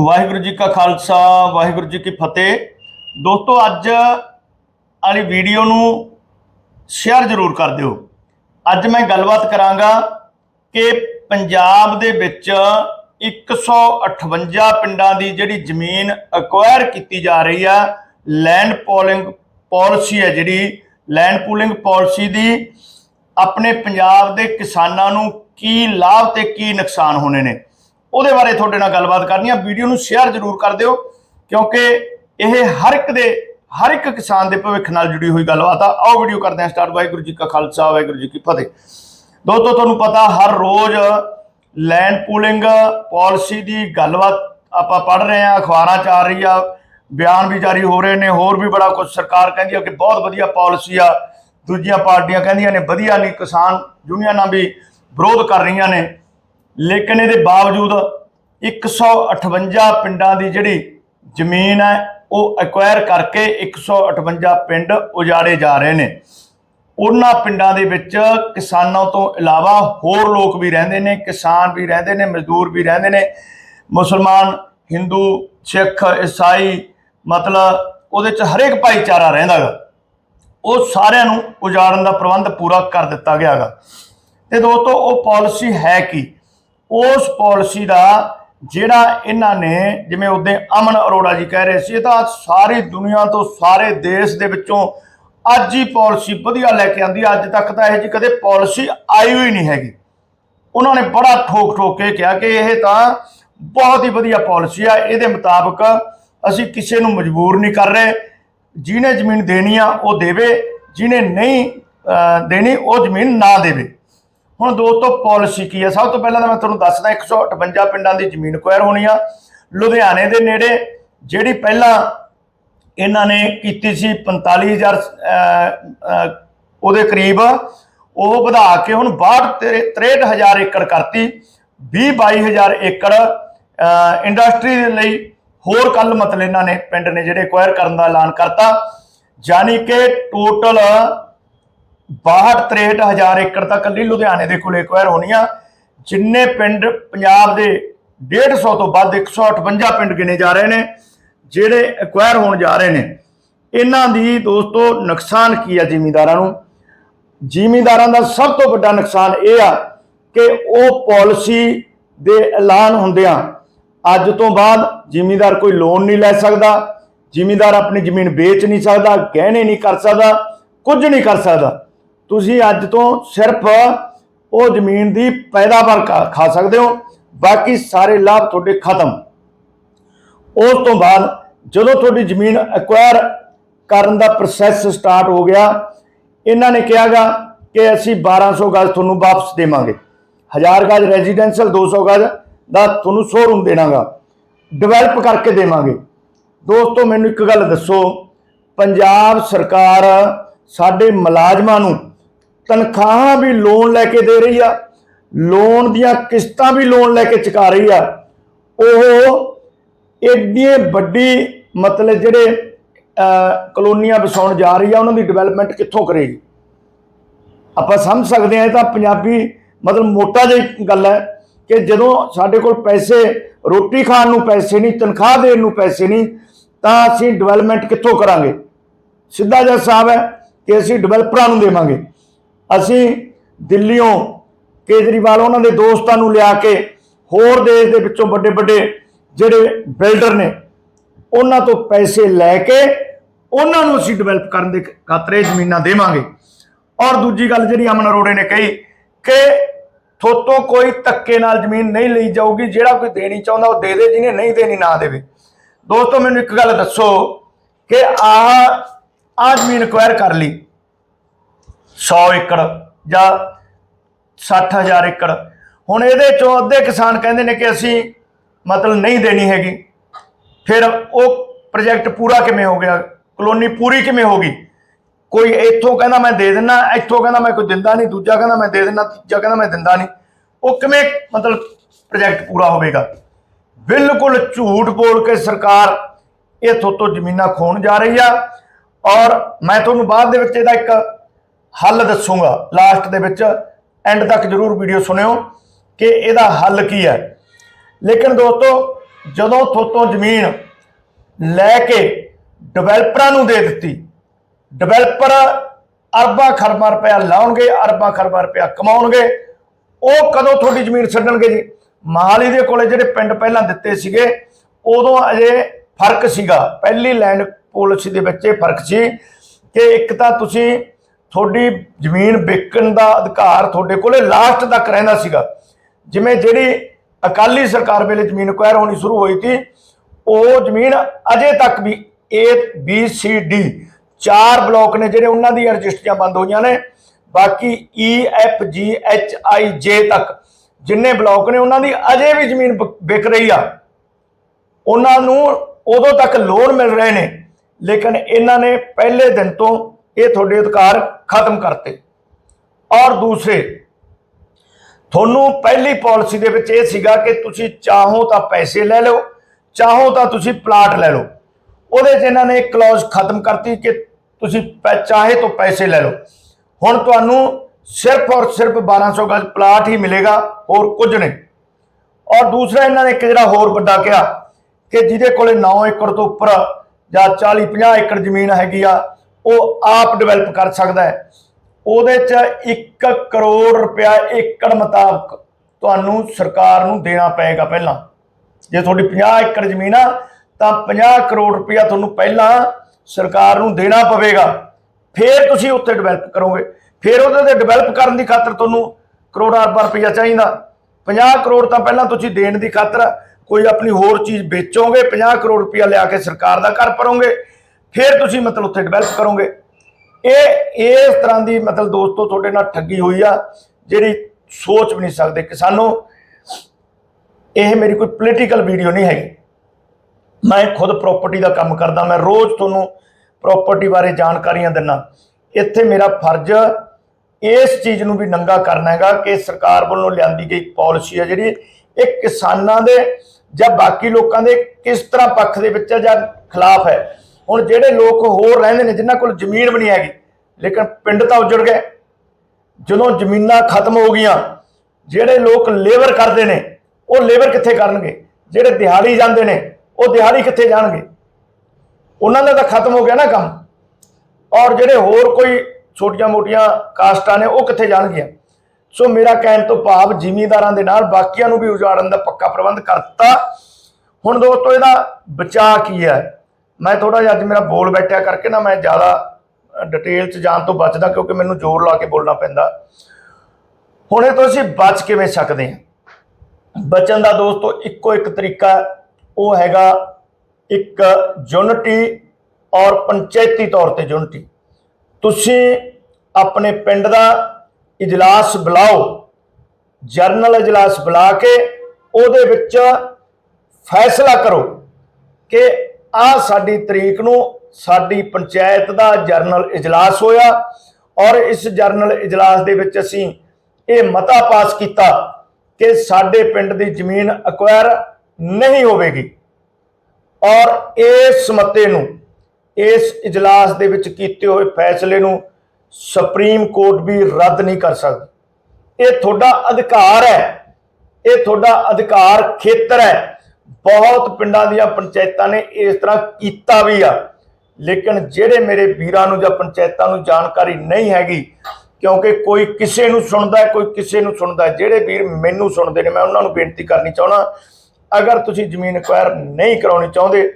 ਵਾਹਿਗੁਰੂ ਜੀ ਕਾ ਖਾਲਸਾ, ਵਾਹਿਗੁਰੂ ਜੀ ਕੀ ਫਤਿਹ। ਦੋਸਤੋ, ਅੱਜ ਵਾਲੀ ਵੀਡੀਓ ਨੂੰ ਸ਼ੇਅਰ ਜ਼ਰੂਰ ਕਰ ਦਿਓ। ਅੱਜ ਮੈਂ ਗੱਲਬਾਤ ਕਰਾਂਗਾ ਕਿ ਪੰਜਾਬ ਦੇ ਵਿੱਚ 158 ਪਿੰਡਾਂ ਦੀ ਜਿਹੜੀ ਜ਼ਮੀਨ ਅਕਵਾਇਰ ਕੀਤੀ ਜਾ ਰਹੀ ਆ ਲੈਂਡ ਪੋਲਿੰਗ ਪਾਲਿਸੀ ਹੈ ਜਿਹੜੀ। ਲੈਂਡ ਪੂਲਿੰਗ ਪਾਲਿਸੀ ਦੀ ਆਪਣੇ ਪੰਜਾਬ ਦੇ ਕਿਸਾਨਾਂ ਨੂੰ ਕੀ ਲਾਭ ਤੇ ਕੀ ਨੁਕਸਾਨ ਹੋਣੇ ਨੇ। ਉਹਦੇ ਬਾਰੇ ਤੁਹਾਡੇ ਨਾਲ ਗੱਲਬਾਤ ਕਰਨੀ ਆ। ਵੀਡੀਓ ਨੂੰ ਸ਼ੇਅਰ ਜ਼ਰੂਰ ਕਰ ਦਿਓ, ਕਿਉਂਕਿ ਇਹ ਹਰ ਇੱਕ ਦੇ ਹਰ ਇੱਕ ਕਿਸਾਨ ਦੇ ਭਵਿੱਖ ਨਾਲ ਜੁੜੀ ਹੋਈ ਗੱਲਬਾਤ ਆ। ਆਓ ਵੀਡੀਓ ਕਰਦੇ ਹਾਂ ਸਟਾਰਟ ਵਾਹਿਗੁਰੂ ਜੀ ਕਾ ਖਾਲਸਾ, ਵਾਹਿਗੁਰੂ ਜੀ ਕੀ ਫਤਿਹ। ਦੋਸਤੋ, ਤੁਹਾਨੂੰ ਪਤਾ ਹਰ ਰੋਜ਼ ਲੈਂਡ ਪੂਲਿੰਗ ਪਾਲਿਸੀ ਦੀ ਗੱਲਬਾਤ ਆਪਾਂ ਪੜ੍ਹ ਰਹੇ ਆ, ਅਖਬਾਰਾਂ 'ਚ ਆ ਰਹੀ ਆ, ਬਿਆਨ ਵੀ ਜਾਰੀ ਹੋ ਰਹੇ ਨੇ, ਹੋਰ ਵੀ ਬੜਾ ਕੁਝ ਸਰਕਾਰ ਕਹਿੰਦੀ ਆ ਕਿ ਬਹੁਤ ਵਧੀਆ ਪਾਲਿਸੀ ਆ। ਦੂਜੀਆਂ ਪਾਰਟੀਆਂ ਕਹਿੰਦੀਆਂ ਨੇ, ਵਧੀਆ ਨਹੀਂ, ਕਿਸਾਨ ਯੂਨੀਅਨਾਂ ਵੀ ਵਿਰੋਧ ਕਰ ਰਹੀਆਂ ਨੇ। ਲੇਕਿਨ ਇਹਦੇ ਬਾਵਜੂਦ 158 ਪਿੰਡਾਂ ਦੀ ਜਿਹੜੀ ਜ਼ਮੀਨ ਹੈ, ਉਹ ਐਕਵਾਇਰ ਕਰਕੇ 158 ਪਿੰਡ ਉਜਾੜੇ ਜਾ ਰਹੇ ਨੇ। ਉਹਨਾਂ ਪਿੰਡਾਂ ਦੇ ਵਿੱਚ ਕਿਸਾਨਾਂ ਤੋਂ ਇਲਾਵਾ ਹੋਰ ਲੋਕ ਵੀ ਰਹਿੰਦੇ ਨੇ, ਕਿਸਾਨ ਵੀ ਰਹਿੰਦੇ ਨੇ, ਮਜ਼ਦੂਰ ਵੀ ਰਹਿੰਦੇ ਨੇ। ਮੁਸਲਮਾਨ, ਹਿੰਦੂ, ਸਿੱਖ, ਈਸਾਈ, ਮਤਲਬ ਉਹਦੇ ਚ ਹਰੇਕ ਭਾਈਚਾਰਾ ਰਹਿੰਦਾ ਗਾ ਉਹ ਸਾਰਿਆਂ ਨੂੰ ਉਜਾੜਨ ਦਾ ਪ੍ਰਬੰਧ ਪੂਰਾ ਕਰ ਦਿੱਤਾ ਗਿਆ ਗਾ ਤੇ ਦੋਸਤੋ, ਉਹ ਪਾਲਿਸੀ ਹੈ ਕੀ? ਉਸ ਪਾਲਿਸੀ ਦਾ ਜਿਹੜਾ ਇਹਨਾਂ ਨੇ, ਜਿਵੇਂ ਉਹਦੇ ਅਮਨ ਅਰੋੜਾ ਜੀ ਕਹਿ ਰਹੇ ਸੀ, ਇਹ ਤਾਂ ਸਾਰੀ ਦੁਨੀਆ ਤੋਂ ਸਾਰੇ ਦੇਸ਼ ਦੇ ਵਿੱਚੋਂ ਅੱਜ ਹੀ ਪਾਲਿਸੀ ਵਧੀਆ ਲੈ ਕੇ ਆਂਦੀ, ਅੱਜ ਤੱਕ ਤਾਂ ਇਹ ਜੀ ਕਦੇ ਪਾਲਿਸੀ ਆਈ ਹੋਈ ਨਹੀਂ ਹੈਗੀ। ਉਹਨਾਂ ਨੇ ਬੜਾ ਠੋਕ ਠੋਕ ਕੇ ਕਿਹਾ ਕਿ ਇਹ ਤਾਂ ਬਹੁਤ ਹੀ ਵਧੀਆ ਪਾਲਿਸੀ ਆ, ਇਹਦੇ ਮੁਤਾਬਕ ਅਸੀਂ ਕਿਸੇ ਨੂੰ ਮਜਬੂਰ ਨਹੀਂ ਕਰ ਰਹੇ। ਜਿਹਨੇ ਜ਼ਮੀਨ ਦੇਣੀ ਆ, ਉਹ ਦੇਵੇ, ਜਿਹਨੇ ਨਹੀਂ ਦੇਣੀ, ਉਹ ਜ਼ਮੀਨ ਨਾ ਦੇਵੇ। ਹੁਣ ਦੋਸਤੋ ਪਾਲਿਸੀ ਕੀ ਹੈ ਸਭ ਤੋਂ ਪਹਿਲਾਂ ਤਾਂ ਮੈਂ ਤੁਹਾਨੂੰ ਦੱਸਦਾ 158 ਪਿੰਡਾਂ ਦੀ ਜ਼ਮੀਨ ਕੁਐਰ ਹੋਣੀ ਆ। ਲੁਧਿਆਣੇ ਦੇ ਨੇੜੇ ਜਿਹੜੀ ਪਹਿਲਾਂ ਇਹਨਾਂ ਨੇ ਕੀਤੀ ਸੀ 45000 ਅਹ, ਉਹਦੇ ਕਰੀਬ ਉਹ ਵਧਾ ਕੇ ਹੁਣ 62 63000 ਏਕੜ ਕਰਤੀ 20 22000 ਏਕੜ ਇੰਡਸਟਰੀ ਦੇ ਲਈ ਹੋਰ ਕੱਲ ਮਤਲਬ ਇਹਨਾਂ ਨੇ ਪਿੰਡ ਨੇ ਜਿਹੜੇ ਕੁਐਰ ਕਰਨ ਦਾ ਐਲਾਨ ਕਰਤਾ। ਯਾਨੀ ਕਿ ਟੋਟਲ 62 63000 ਏਕੜ ਤਾਂ ਕੱਲੀ ਲੁਧਿਆਣੇ ਦੇ ਕੋਲੇ ਐਕਵਾਇਰ ਆ ਜਿੰਨੇ ਪਿੰਡ ਪੰਜਾਬ ਦੇ 150 ਤੋਂ ਵੱਧ 158 ਪਿੰਡ ਗਿਣੇ ਜਾ ਰਹੇ ਨੇ, ਜਿਹੜੇ ਐਕਵਾਇਰ ਹੋਣ ਜਾ ਰਹੇ ਨੇ। ਇਹਨਾਂ ਦੀ ਦੋਸਤੋ, ਨੁਕਸਾਨ ਕੀ ਆ ਜ਼ਿਮੀਂਦਾਰਾਂ ਨੂੰ? ਜ਼ਿਮੀਂਦਾਰਾਂ ਦਾ ਸਭ ਤੋਂ ਵੱਡਾ ਨੁਕਸਾਨ ਇਹ ਆ ਕਿ ਉਹ ਪਾਲਿਸੀ ਦੇ ਐਲਾਨ ਹੁੰਦਿਆਂ ਅੱਜ ਤੋਂ ਬਾਅਦ ਜ਼ਿਮੀਂਦਾਰ ਕੋਈ ਲੋਨ ਨਹੀਂ ਲੈ ਸਕਦਾ, ਜ਼ਿਮੀਂਦਾਰ ਆਪਣੀ ਜ਼ਮੀਨ ਵੇਚ ਨਹੀਂ ਸਕਦਾ, ਗਹਿਣੇ ਨਹੀਂ ਕਰ ਸਕਦਾ, ਕੁਝ ਨਹੀਂ ਕਰ ਸਕਦਾ। ਤੁਸੀਂ ਅੱਜ ਤੋਂ ਸਿਰਫ ਉਹ ਜ਼ਮੀਨ ਦੀ ਪੈਦਾਵਾਰ ਖਾ- ਖਾ ਸਕਦੇ ਹੋ, ਬਾਕੀ ਸਾਰੇ ਲਾਭ ਤੁਹਾਡੇ ਖਤਮ। ਉਸ ਤੋਂ ਬਾਅਦ ਜਦੋਂ ਤੁਹਾਡੀ ਜ਼ਮੀਨ ਐਕਵਾਇਰ ਕਰਨ ਦਾ ਪ੍ਰੋਸੈਸ ਸਟਾਰਟ ਹੋ ਗਿਆ, ਇਹਨਾਂ ਨੇ ਕਿਹਾਗਾ ਕਿ ਅਸੀਂ 1200 ਗਜ਼ ਤੁਹਾਨੂੰ ਵਾਪਸ ਦੇਵਾਂਗੇ। 1000 ਗਜ਼ ਰੈਜ਼ੀਡੈਂਸ਼ੀਅਲ 200 ਗਜ਼ ਦਾ ਤੁਹਾਨੂੰ ਸ਼ੋਰੂਮ ਦੇਣਾਗਾ। ਡਿਵੈਲਪ ਕਰਕੇ ਦੇਵਾਂਗੇ। ਦੋਸਤੋ, ਮੈਨੂੰ ਇੱਕ ਗੱਲ ਦੱਸੋ, ਪੰਜਾਬ ਸਰਕਾਰ ਸਾਡੇ ਮੁਲਾਜ਼ਮਾਂ ਨੂੰ ਤਨਖਾਹਾਂ ਵੀ ਲੋਨ ਲੈ ਕੇ ਦੇ ਰਹੀ ਆ, ਲੋਨ ਦੀਆਂ ਕਿਸ਼ਤਾਂ ਵੀ ਲੋਨ ਲੈ ਕੇ ਚੁਕਾ ਰਹੀ ਆ। ਉਹ ਏਡੀ ਵੱਡੀ ਮਤਲਬ ਜਿਹੜੇ ਕਲੋਨੀਆਂ ਵਸਾਉਣ ਜਾ ਰਹੀ ਆ, ਉਹਨਾਂ ਦੀ ਡਿਵੈਲਪਮੈਂਟ ਕਿੱਥੋਂ ਕਰੇਗੀ? ਆਪਾਂ ਸਮਝ ਸਕਦੇ ਹਾਂ ਇਹ ਤਾਂ ਪੰਜਾਬੀ ਮਤਲਬ ਮੋਟਾ ਜਿਹੀ ਗੱਲ ਹੈ ਕਿ ਜਦੋਂ ਸਾਡੇ ਕੋਲ ਪੈਸੇ, ਰੋਟੀ ਖਾਣ ਨੂੰ ਪੈਸੇ ਨਹੀਂ, ਤਨਖਾਹ ਦੇਣ ਨੂੰ ਪੈਸੇ ਨਹੀਂ, ਤਾਂ ਅਸੀਂ ਡਿਵੈਲਪਮੈਂਟ ਕਿੱਥੋਂ ਕਰਾਂਗੇ? ਸਿੱਧਾ ਜਿਹਾ ਹਿਸਾਬ ਹੈ ਕਿ ਅਸੀਂ ਡਿਵੈਲਪਰਾਂ ਨੂੰ ਦੇਵਾਂਗੇ। ਅਸੀਂ ਦਿੱਲੀੋਂ ਕੇਜਰੀਵਾਲ ਉਹਨਾਂ ਦੇ ਦੋਸਤਾਂ ਨੂੰ ਲਿਆ ਕੇ ਹੋਰ ਦੇਸ਼ ਦੇ ਵਿੱਚੋਂ ਵੱਡੇ ਵੱਡੇ ਜਿਹੜੇ ਬਿਲਡਰ ਨੇ, ਉਹਨਾਂ ਤੋਂ ਪੈਸੇ ਲੈ ਕੇ ਉਹਨਾਂ ਨੂੰ ਅਸੀਂ ਡਿਵੈਲਪ ਕਰਨ ਦੇ ਖਾਤਰੇ ਜ਼ਮੀਨਾਂ ਦੇਵਾਂਗੇ। ਔਰ ਦੂਜੀ ਗੱਲ ਜਿਹੜੀ ਅਮਨ ਅਰੋੜੇ ਨੇ ਕਹੀ ਕਿ ਥੋਤੋਂ ਕੋਈ ਧੱਕੇ ਨਾਲ ਜ਼ਮੀਨ ਨਹੀਂ ਲਈ ਜਾਊਗੀ, ਜਿਹੜਾ ਕੋਈ ਦੇਣੀ ਚਾਹੁੰਦਾ ਉਹ ਦੇ ਦੇ, ਜਿਹਨੇ ਨਹੀਂ ਦੇਣੀ ਨਾ ਦੇਵੇ। ਦੋਸਤੋ, ਮੈਨੂੰ ਇੱਕ ਗੱਲ ਦੱਸੋ ਕਿ ਆਹ ਆਹ ਜ਼ਮੀਨ ਅਕਵਾਇਰ ਕਰ ਲਈ। 100 ਏਕੜ ਜਾਂ 60000 ਏਕੜ। ਹੁਣ ਇਹਦੇ ਚੋਂ ਅੱਧੇ ਕਿਸਾਨ ਕਹਿੰਦੇ ਨੇ ਕਿ ਅਸੀਂ ਮਤਲਬ ਨਹੀਂ ਦੇਣੀ ਹੈਗੀ। ਫਿਰ ਉਹ ਪ੍ਰੋਜੈਕਟ ਪੂਰਾ ਕਿਵੇਂ ਹੋ ਗਿਆ? ਕਲੋਨੀ ਪੂਰੀ ਕਿਵੇਂ ਹੋ ਗਈ? ਕੋਈ ਇੱਥੋਂ ਕਹਿੰਦਾ ਮੈਂ ਦੇ ਦਿੰਦਾ ਇੱਥੋਂ ਕਹਿੰਦਾ ਮੈਂ ਕੋਈ ਦਿੰਦਾ ਨਹੀਂ, ਦੂਜਾ ਕਹਿੰਦਾ ਮੈਂ ਦੇ ਦਿੰਦਾ ਤੀਜਾ ਕਹਿੰਦਾ ਮੈਂ ਦਿੰਦਾ ਨਹੀਂ। ਉਹ ਕਿਵੇਂ ਮਤਲਬ ਪ੍ਰੋਜੈਕਟ ਪੂਰਾ ਹੋਵੇਗਾ? ਬਿਲਕੁਲ ਝੂਠ ਬੋਲ ਕੇ ਸਰਕਾਰ ਇਹ ਤੋਂ ਜ਼ਮੀਨਾਂ ਖੋਣ ਜਾ ਰਹੀ ਆ। ਔਰ ਮੈਂ ਤੁਹਾਨੂੰ ਬਾਅਦ ਦੇ ਵਿੱਚ ਇਹਦਾ ਇੱਕ ਹੱਲ ਦੱਸੂਗਾ। ਲਾਸਟ ਦੇ ਵਿੱਚ ਐਂਡ ਤੱਕ ਜਰੂਰ ਵੀਡੀਓ ਸੁਣਿਓ ਕਿ ਇਹਦਾ ਹੱਲ ਕੀ ਹੈ। ਲੇਕਿਨ ਦੋਸਤੋ, ਜਦੋਂ ਥੋਤੋਂ ਜ਼ਮੀਨ ਲੈ ਕੇ ਡਿਵੈਲਪਰਾਂ ਨੂੰ ਦੇ ਦਿੱਤੀ ਡਿਵੈਲਪਰ ਅਰਬਾਂ ਖਰਬਾਂ ਰੁਪਇਆ ਲਾਉਣਗੇ, ਅਰਬਾਂ ਖਰਬਾਂ ਰੁਪਇਆ ਕਮਾਉਣਗੇ, ਉਹ ਕਦੋਂ ਤੁਹਾਡੀ ਜ਼ਮੀਨ ਛੱਡਣਗੇ ਜੀ? ਮਹਾਲੀ ਦੇ ਕੋਲੇ ਜਿਹੜੇ ਪਿੰਡ ਪਹਿਲਾਂ ਦਿੱਤੇ ਸੀਗੇ, ਉਦੋਂ ਅਜੇ ਫ਼ਰਕ ਸੀਗਾ। ਪਹਿਲੀ ਲੈਂਡ ਪਾਲਿਸੀ ਦੇ ਵਿੱਚ ਇਹ ਫ਼ਰਕ ਸੀ ਕਿ ਇੱਕ ਤਾਂ ਤੁਸੀਂ ਤੁਹਾਡੀ ਜ਼ਮੀਨ ਵੇਚਣ ਦਾ ਅਧਿਕਾਰ ਤੁਹਾਡੇ ਕੋਲੇ ਲਾਸਟ ਤੱਕ ਰਹਿੰਦਾ ਸੀਗਾ। ਜਿਵੇਂ ਜਿਹੜੀ ਅਕਾਲੀ ਸਰਕਾਰ ਵੇਲੇ ਜ਼ਮੀਨ ਅਕਵਾਇਰ ਹੋਣੀ ਸ਼ੁਰੂ ਹੋਈ ਸੀ, ਉਹ ਜ਼ਮੀਨ ਅਜੇ ਤੱਕ ਵੀ A, B, C, D ਚਾਰ ਬਲਾਕ ਨੇ ਜਿਹੜੇ ਉਹਨਾਂ ਦੀਆਂ ਰਜਿਸਟਰੀਆਂ ਬੰਦ ਹੋਈਆਂ ਨੇ। ਬਾਕੀ E F, G, H, I, J ਤੱਕ ਜਿੰਨੇ ਬਲਾਕ ਨੇ ਉਹਨਾਂ ਦੀ ਅਜੇ ਵੀ ਜ਼ਮੀਨ ਵਿਕ- ਵਿਕ ਰਹੀ ਆ। ਉਹਨਾਂ ਨੂੰ ਉਦੋਂ ਤੱਕ ਲੋਨ ਮਿਲ ਰਹੇ ਨੇ, ਲੇਕਿਨ ਇਹਨਾਂ ਨੇ ਪਹਿਲੇ ਦਿਨ ਤੋਂ ਇਹ ਤੁਹਾਡੇ ਅਧਿਕਾਰ ਖਤਮ ਕਰਤੇ। ਔਰ ਦੂਸਰੇ, ਤੁਹਾਨੂੰ ਪਹਿਲੀ ਪਾਲਿਸੀ ਦੇ ਵਿੱਚ ਇਹ ਸੀਗਾ ਕਿ ਤੁਸੀਂ ਚਾਹੋ ਤਾਂ ਪੈਸੇ ਲੈ ਲਓ, ਚਾਹੋ ਤਾਂ ਤੁਸੀਂ ਪਲਾਟ ਲੈ ਲਓ। ਉਹਦੇ 'ਚ ਇਹਨਾਂ ਨੇ ਇੱਕ ਕਲੌਜ਼ ਖਤਮ ਕਰਤੀ ਕਿ ਤੁਸੀਂ ਪੈ- ਚਾਹੇ ਤੋਂ ਪੈਸੇ ਲੈ ਲਓ। ਹੁਣ ਤੁਹਾਨੂੰ ਸਿਰਫ ਔਰ ਸਿਰਫ 1200 ਗਜ ਪਲਾਟ ਹੀ ਮਿਲੇਗਾ, ਹੋਰ ਕੁਝ ਨਹੀਂ। ਔਰ ਦੂਸਰਾ ਇਹਨਾਂ ਨੇ ਇੱਕ ਜਿਹੜਾ ਹੋਰ ਵੱਡਾ ਕਿਹਾ ਕਿ ਜਿਹਦੇ ਕੋਲੇ 9 ਏਕੜ ਤੋਂ ਉੱਪਰ ਜਾਂ 40 50 ਏਕੜ ਜ਼ਮੀਨ ਹੈਗੀ ਆ ਉਹ ਆਪ ਡਿਵੈਲਪ ਕਰ ਸਕਦਾ ਹੈ। ਉਹਦੇ ਚ 1 ਕਰੋੜ ਰੁਪਇਆ ਏਕੜ ਮੁਤਾਬਕ ਤੁਹਾਨੂੰ ਸਰਕਾਰ ਨੂੰ ਦੇਣਾ ਪਏਗਾ ਪਹਿਲਾਂ। ਜੇ ਤੁਹਾਡੀ 50 ਏਕੜ ਜ਼ਮੀਨ ਆ, ਤਾਂ 50 ਕਰੋੜ ਰੁਪਇਆ ਤੁਹਾਨੂੰ ਪਹਿਲਾਂ ਸਰਕਾਰ ਨੂੰ ਦੇਣਾ ਪਵੇਗਾ। ਫਿਰ ਤੁਸੀਂ ਉੱਥੇ ਡਿਵੈਲਪ ਕਰੋਗੇ। ਫਿਰ ਉਹਦੇ ਤੇ ਡਿਵੈਲਪ ਕਰਨ ਦੀ ਖਾਤਰ ਤੁਹਾਨੂੰ ਕਰੋੜਾਂ ਅਰਬਾਂ ਰੁਪਇਆ ਚਾਹੀਦਾ। 50 ਕਰੋੜ ਤਾਂ ਪਹਿਲਾਂ ਤੁਸੀਂ ਦੇਣ ਦੀ ਖਾਤਰ ਕੋਈ ਆਪਣੀ ਹੋਰ ਚੀਜ਼ ਵੇਚੋਗੇ 50 ਕਰੋੜ ਰੁਪਇਆ ਲਿਆ ਕੇ ਸਰਕਾਰ ਦਾ ਘਰ ਭਰੋਗੇ। ਫਿਰ ਤੁਸੀਂ ਮਤਲਬ ਉੱਥੇ ਡਿਵੈਲਪ ਕਰੋਗੇ। ਇਹ, ਇਸ ਤਰ੍ਹਾਂ ਦੀ ਮਤਲਬ ਦੋਸਤੋ ਤੁਹਾਡੇ ਨਾਲ ਠੱਗੀ ਹੋਈ ਆ, ਜਿਹੜੀ ਸੋਚ ਵੀ ਨਹੀਂ ਸਕਦੇ ਕਿ ਸਾਨੂੰ ਇਹ ਮੇਰੀ ਕੋਈ ਪੋਲੀਟੀਕਲ ਵੀਡੀਓ ਨਹੀਂ ਹੈਗੀ। ਮੈਂ ਖੁਦ ਪ੍ਰਾਪਰਟੀ ਦਾ ਕੰਮ ਕਰਦਾ, ਮੈਂ ਰੋਜ਼ ਤੁਹਾਨੂੰ ਪ੍ਰਾਪਰਟੀ ਬਾਰੇ ਜਾਣਕਾਰੀਆਂ ਦਿੰਦਾ। ਇੱਥੇ ਮੇਰਾ ਫਰਜ਼ ਇਸ ਚੀਜ਼ ਨੂੰ ਵੀ ਨੰਗਾ ਕਰਨਾ ਹੈਗਾ ਕਿ ਸਰਕਾਰ ਵੱਲੋਂ ਲਿਆਂਦੀ ਗਈ ਪਾਲਿਸੀ ਹੈ ਜਿਹੜੀ, ਇਹ ਕਿਸਾਨਾਂ ਦੇ ਜਾਂ ਬਾਕੀ ਲੋਕਾਂ ਦੇ ਕਿਸ ਤਰ੍ਹਾਂ ਪੱਖ ਦੇ ਵਿੱਚ ਹੈ ਜਾਂ ਖਿਲਾਫ ਹੈ। ਹੁਣ ਜਿਹੜੇ ਲੋਕ ਹੋਰ ਰਹਿੰਦੇ ਨੇ, ਜਿਨ੍ਹਾਂ ਕੋਲ ਜ਼ਮੀਨ ਵੀ ਨਹੀਂ ਹੈਗੀ, ਲੇਕਿਨ ਪਿੰਡ ਤਾਂ ਉਜੜ ਗਏ। ਜਦੋਂ ਜ਼ਮੀਨਾਂ ਖਤਮ ਹੋ ਗਈਆਂ, ਜਿਹੜੇ ਲੋਕ ਲੇਬਰ ਕਰਦੇ ਨੇ, ਉਹ ਲੇਬਰ ਕਿੱਥੇ ਕਰਨਗੇ? ਜਿਹੜੇ ਦਿਹਾੜੀ ਜਾਂਦੇ ਨੇ, ਉਹ ਦਿਹਾੜੀ ਕਿੱਥੇ ਜਾਣਗੇ? ਉਹਨਾਂ ਦਾ ਤਾਂ ਖਤਮ ਹੋ ਗਿਆ ਨਾ ਕੰਮ। ਔਰ ਜਿਹੜੇ ਹੋਰ ਕੋਈ ਛੋਟੀਆਂ-ਮੋਟੀਆਂ ਕਾਸਟਾਂ ਨੇ, ਉਹ ਕਿੱਥੇ ਜਾਣਗੀਆਂ? ਸੋ ਮੇਰਾ ਕਹਿਣ ਤੋਂ ਭਾਵ, ਜ਼ਿਮੀਂਦਾਰਾਂ ਦੇ ਨਾਲ ਬਾਕੀਆਂ ਨੂੰ ਵੀ ਉਜਾੜਨ ਦਾ ਪੱਕਾ ਪ੍ਰਬੰਧ ਕਰਤਾ। ਹੁਣ ਦੋਸਤੋ, ਇਹਦਾ ਬਚਾਅ ਕੀ ਹੈ? ਮੈਂ ਥੋੜਾ ਜਿਹਾ ਅੱਜ ਮੇਰਾ ਬੋਲ ਬੈਠਿਆ ਕਰਕੇ ਨਾ ਮੈਂ ਜ਼ਿਆਦਾ ਡਿਟੇਲ ਚ ਜਾਣ ਤੋਂ ਬਚਦਾ ਕਿਉਂਕਿ ਮੈਨੂੰ ਜ਼ੋਰ ਲਾ ਕੇ ਬੋਲਣਾ ਪੈਂਦਾ। ਹੁਣ ਇਹ ਤੋਂ ਅਸੀਂ ਬਚ ਕਿਵੇਂ ਸਕਦੇ ਹਾਂ? ਬਚਣ ਦਾ ਦੋਸਤੋ, ਇੱਕੋ ਇੱਕ ਤਰੀਕਾ ਉਹ ਹੈਗਾ, ਇੱਕ ਯੂਨਿਟੀ ਔਰ ਪੰਚਾਇਤੀ ਤੌਰ ਤੇ ਯੂਨਿਟੀ। ਤੁਸੀਂ ਆਪਣੇ ਪਿੰਡ ਦਾ ਇਜਲਾਸ ਬੁਲਾਓ, ਜਰਨਲ ਇਜਲਾਸ ਬੁਲਾ ਕੇ ਉਹਦੇ ਵਿੱਚ ਫੈਸਲਾ ਕਰੋ ਕਿ ਆ ਸਾਡੀ ਤਰੀਕ ਨੂੰ ਸਾਡੀ ਪੰਚਾਇਤ ਦਾ ਜਰਨਲ ਇਜਲਾਸ ਹੋਇਆ ਔਰ ਇਸ ਜਰਨਲ ਇਜਲਾਸ ਦੇ ਵਿੱਚ ਅਸੀਂ ਇਹ ਮਤਾ ਪਾਸ ਕੀਤਾ ਕਿ ਸਾਡੇ ਪਿੰਡ ਦੀ ਜ਼ਮੀਨ ਅਕਵਾਇਰ ਨਹੀਂ ਹੋਵੇਗੀ। ਔਰ ਇਸ ਮਤੇ ਨੂੰ, ਇਸ ਇਜਲਾਸ ਦੇ ਵਿੱਚ ਕੀਤੇ ਹੋਏ ਫੈਸਲੇ ਨੂੰ ਸੁਪਰੀਮ ਕੋਰਟ ਵੀ ਰੱਦ ਨਹੀਂ ਕਰ ਸਕਦੀ। ਇਹ ਤੁਹਾਡਾ ਅਧਿਕਾਰ ਹੈ, ਇਹ ਤੁਹਾਡਾ ਅਧਿਕਾਰ ਖੇਤਰ ਹੈ। ਬਹੁਤ ਪਿੰਡਾਂ ਦੀਆਂ ਪੰਚਾਇਤਾਂ ਨੇ ਇਸ ਤਰ੍ਹਾਂ ਕੀਤਾ ਵੀ ਆ। ਲੇਕਿਨ ਜਿਹੜੇ ਮੇਰੇ ਵੀਰਾਂ ਨੂੰ ਜਾਂ ਪੰਚਾਇਤਾਂ ਨੂੰ ਜਾਣਕਾਰੀ ਨਹੀਂ ਹੈਗੀ, ਕਿਉਂਕਿ ਕੋਈ ਕਿਸੇ ਨੂੰ ਸੁਣਦਾ ਕੋਈ ਕਿਸੇ ਨੂੰ ਸੁਣਦਾ ਜਿਹੜੇ ਵੀਰ ਮੈਨੂੰ ਸੁਣਦੇ ਨੇ, ਮੈਂ ਉਹਨਾਂ ਨੂੰ ਬੇਨਤੀ ਕਰਨੀ ਚਾਹਣਾ ਅਗਰ ਤੁਸੀਂ ਜ਼ਮੀਨ ਅਕਵਾਇਰ ਨਹੀਂ ਕਰਾਉਣੀ ਚਾਹੁੰਦੇ,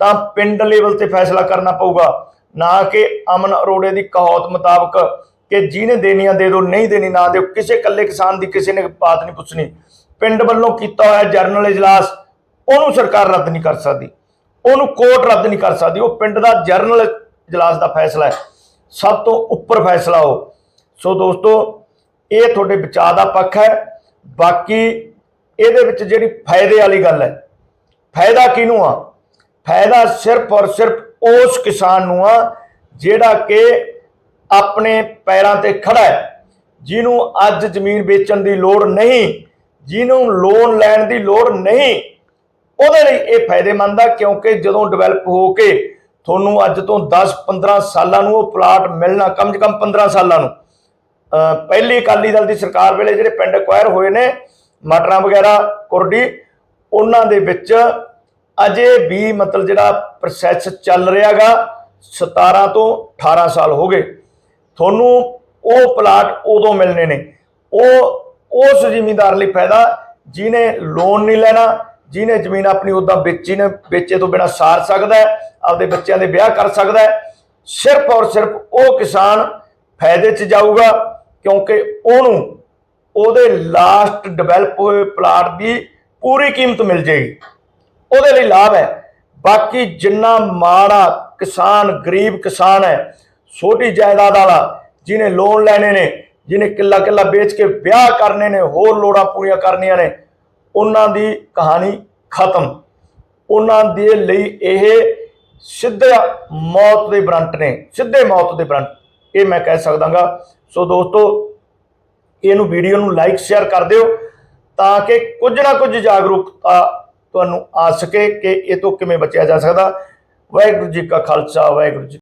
ਤਾਂ ਪਿੰਡ ਲੈਵਲ ਤੇ ਫੈਸਲਾ ਕਰਨਾ ਪਊਗਾ। ਨਾ ਕਿ ਅਮਨ ਅਰੋੜੇ ਦੀ ਕਹਾਵਤ ਮੁਤਾਬਕ ਕਿ ਜਿਹਨੇ ਦੇਣੀਆਂ ਦੇ ਦਿਓ, ਨਹੀਂ ਦੇਣੀ ਨਾ ਦਿਓ। ਕਿਸੇ ਇਕੱਲੇ ਕਿਸਾਨ ਦੀ ਕਿਸੇ ਨੇ ਬਾਤ ਨਹੀਂ ਪੁੱਛਣੀ। ਪਿੰਡ ਵੱਲੋਂ ਕੀਤਾ ਹੋਇਆ ਜਰਨਲ ਇਜਲਾਸ ਉਹਨੂੰ ਸਰਕਾਰ ਰੱਦ ਨਹੀਂ ਕਰ ਸਕਦੀ, ਉਹਨੂੰ ਕੋਰਟ ਰੱਦ ਨਹੀਂ ਕਰ ਸਕਦੀ, ਉਹ ਪਿੰਡ ਦਾ ਜਰਨਲ ਇਜਲਾਸ ਦਾ ਫੈਸਲਾ ਹੈ। ਸਭ ਤੋਂ ਉੱਪਰ ਫੈਸਲਾ ਉਹ। ਸੋ ਦੋਸਤੋ, ਇਹ ਤੁਹਾਡੇ ਬਚਾਅ ਦਾ ਪੱਖ ਹੈ। ਬਾਕੀ ਇਹਦੇ ਵਿੱਚ ਜਿਹੜੀ ਫਾਇਦੇ ਵਾਲੀ ਗੱਲ ਹੈ, ਫਾਇਦਾ ਕਿਹਨੂੰ ਆ? ਫਾਇਦਾ ਸਿਰਫ ਔਰ ਸਿਰਫ ਉਸ ਕਿਸਾਨ ਨੂੰ ਆ, ਜਿਹੜਾ ਕਿ ਆਪਣੇ ਪੈਰਾਂ ਤੇ ਖੜਾ ਹੈ, ਜਿਹਨੂੰ ਅੱਜ ਜ਼ਮੀਨ ਵੇਚਣ ਦੀ ਲੋੜ ਨਹੀਂ, ਜਿਹਨੂੰ ਲੋਨ ਲੈਣ ਦੀ ਲੋੜ ਨਹੀਂ ਉਹਦੇ ਲਈ ਇਹ ਫਾਇਦੇਮੰਦ ਆ, ਕਿਉਂਕਿ ਜਦੋਂ ਡਿਵੈਲਪ ਹੋ ਕੇ ਤੁਹਾਨੂੰ ਅੱਜ ਤੋਂ 10-15 ਸਾਲਾਂ ਨੂੰ ਉਹ ਪਲਾਟ ਮਿਲਣਾ, ਕਮ ਸੇ ਕਮ 15 ਸਾਲਾਂ ਨੂੰ। ਪਹਿਲੀ ਅਕਾਲੀ ਦਲ ਦੀ ਸਰਕਾਰ ਵੇਲੇ ਜਿਹੜੇ ਪਿੰਡ ਅਕਵਾਇਰ ਹੋਏ ਨੇ, ਮਟਰਾਂ ਵਗੈਰਾ, ਕੁਰਡੀ, ਉਹਨਾਂ ਦੇ ਵਿੱਚ ਅਜੇ ਵੀ ਮਤਲਬ ਜਿਹੜਾ ਪ੍ਰੋਸੈਸ ਚੱਲ ਰਿਹਾਗਾ 17 ਤੋਂ 18 ਸਾਲ ਹੋ ਗਏ। ਤੁਹਾਨੂੰ ਉਹ ਪਲਾਟ ਉਦੋਂ ਮਿਲਣੇ ਨੇ। ਉਹ, ਉਸ ਜ਼ਿਮੀਂਦਾਰ ਲਈ ਫਾਇਦਾ, ਜਿਹਨੇ ਲੋਨ ਨਹੀਂ ਲੈਣਾ ਜਿਹਨੇ ਜ਼ਮੀਨ ਆਪਣੀ ਉਦਾਂ ਵੇਚੀ ਨੇ, ਵੇਚੇ ਤੋਂ ਬਿਨਾ ਸਾਰ ਸਕਦਾ ਹੈ, ਆਪਦੇ ਬੱਚਿਆਂ ਦੇ ਵਿਆਹ ਕਰ ਸਕਦਾ ਹੈ। ਸਿਰਫ ਔਰ ਸਿਰਫ ਉਹ ਕਿਸਾਨ ਫਾਇਦੇ 'ਚ ਜਾਊਗਾ, ਕਿਉਂਕਿ ਉਹਨੂੰ ਉਹਦੇ ਲਾਸਟ ਡਿਵੈਲਪ ਹੋਏ ਪਲਾਟ ਦੀ ਪੂਰੀ ਕੀਮਤ ਮਿਲ ਜੇਗੀ ਉਹਦੇ ਲਈ ਲਾਭ ਹੈ। ਬਾਕੀ ਜਿੰਨਾ ਮਾੜਾ ਕਿਸਾਨ, ਗਰੀਬ ਕਿਸਾਨ ਹੈ, ਛੋਟੀ ਜਾਇਦਾਦ ਵਾਲਾ, ਜਿਹਨੇ ਲੋਨ ਲੈਣੇ ਨੇ, ਜਿਹਨੇ ਕਿੱਲਾ ਕਿੱਲਾ ਵੇਚ ਕੇ ਵਿਆਹ ਕਰਨੇ ਨੇ, ਹੋਰ ਲੋੜਾਂ ਪੂਰੀਆਂ ਕਰਨੀਆਂ ਨੇ ਉਹਨਾਂ ਦੀ ਕਹਾਣੀ ਖਤਮ। ਉਹਨਾਂ ਦੇ ਲਈ ਇਹ ਸਿੱਧਾ ਮੌਤ ਦੇ ਬਰੰਟ ਨੇ, ਸਿੱਧੇ ਮੌਤ ਦੇ ਬਰੰਟ। ਇਹ ਮੈਂ ਕਹਿ ਸਕਦਾਗਾ। ਸੋ ਦੋਸਤੋ, ਇਹਨੂੰ ਵੀਡੀਓ ਨੂੰ ਲਾਈਕ, ਸ਼ੇਅਰ ਕਰ ਦਿਓ ਤਾਂ ਕਿ ਕੁਝ ਨਾ ਕੁਝ ਜਾਗਰੂਕਤਾ ਤੁਹਾਨੂੰ ਆ ਸਕੇ ਕਿ ਇਹ ਤੋਂ ਕਿਵੇਂ ਬਚਿਆ ਜਾ ਸਕਦਾ। ਵਾਹਿਗੁਰੂ ਜੀ ਕਾ ਖਾਲਸਾ, ਵਾਹਿਗੁਰੂ ਜੀ